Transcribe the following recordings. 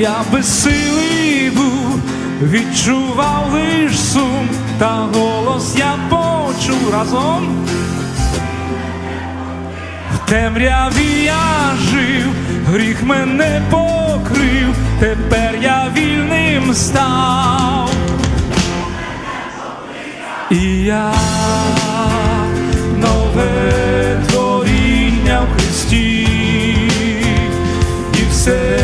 я безсилий був, відчував лиш сум, та голос я почув разом. В темряві я жив, гріх мене покрив, тепер я вільним став. І я нове творіння в Христі, і все.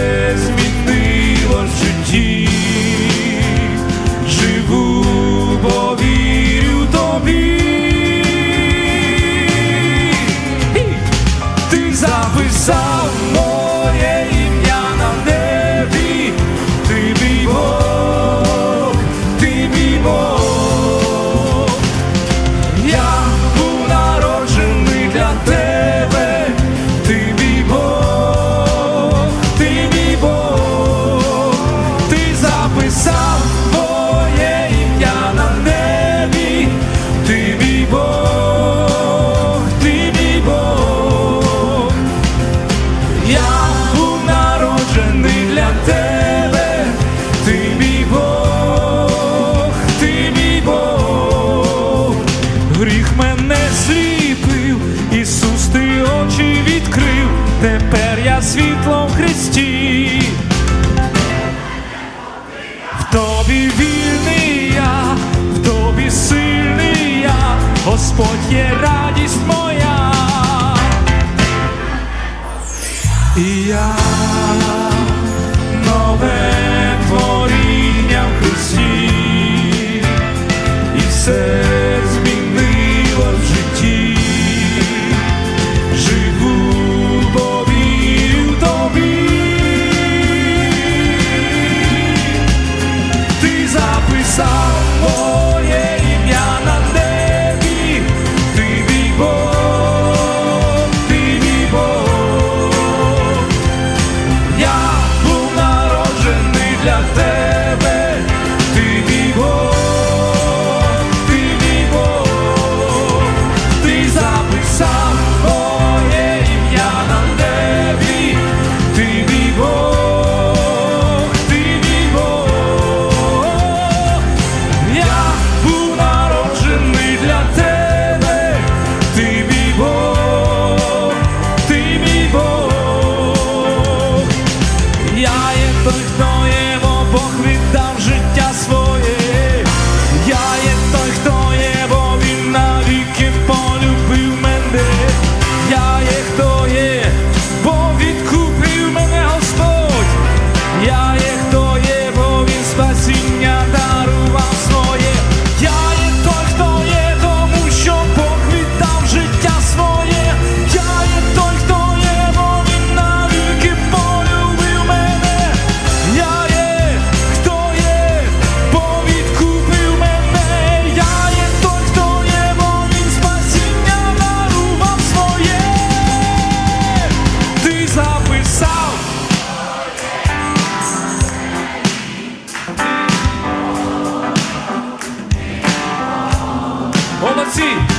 є радість моя. І я see.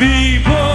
me.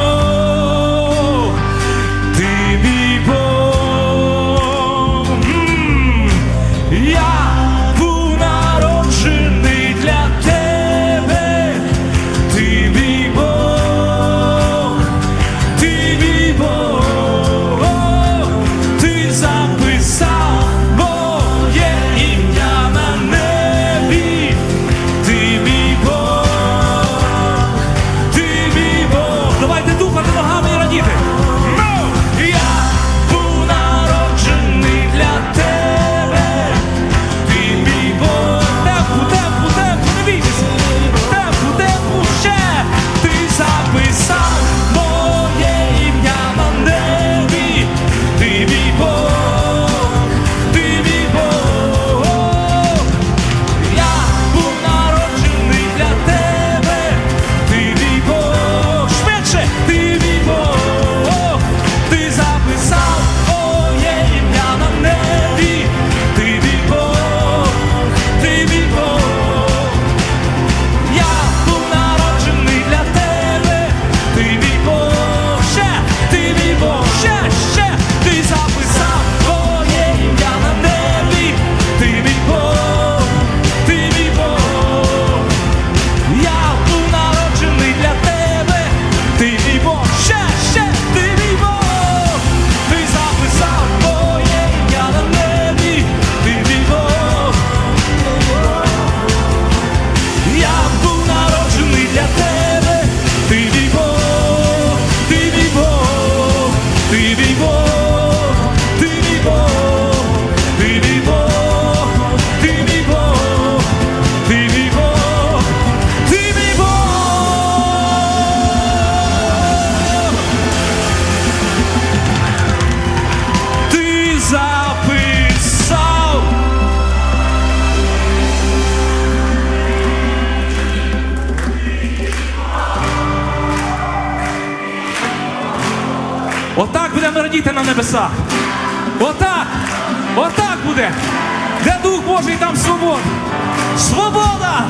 небесах. Отак! Отак буде! Де дух Божий там свобода! Свобода!